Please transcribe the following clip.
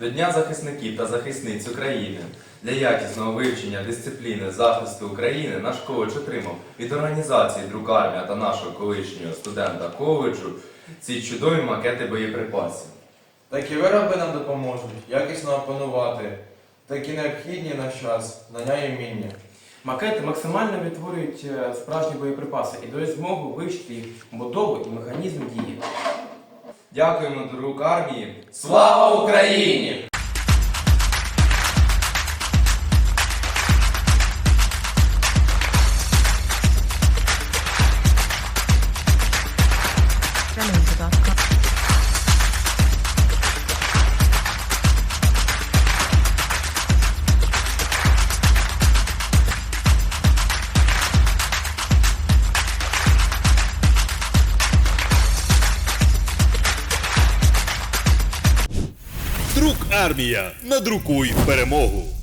До Дня захисників та захисниць України для якісного вивчення дисципліни захисту України наш коледж отримав від організації Друк Армія та нашого колишнього студента коледжу ці чудові макети боєприпасів. Такі вироби нам допоможуть якісно опанувати такі необхідні на час знання і вміння. Макети максимально відтворюють е, справжні боєприпаси і дають змогу вивчити їх будову і механізм дії. Дякуємо Друк Армії! Слава Україні! Remonza.com. Друк армія. Надрукуй перемогу.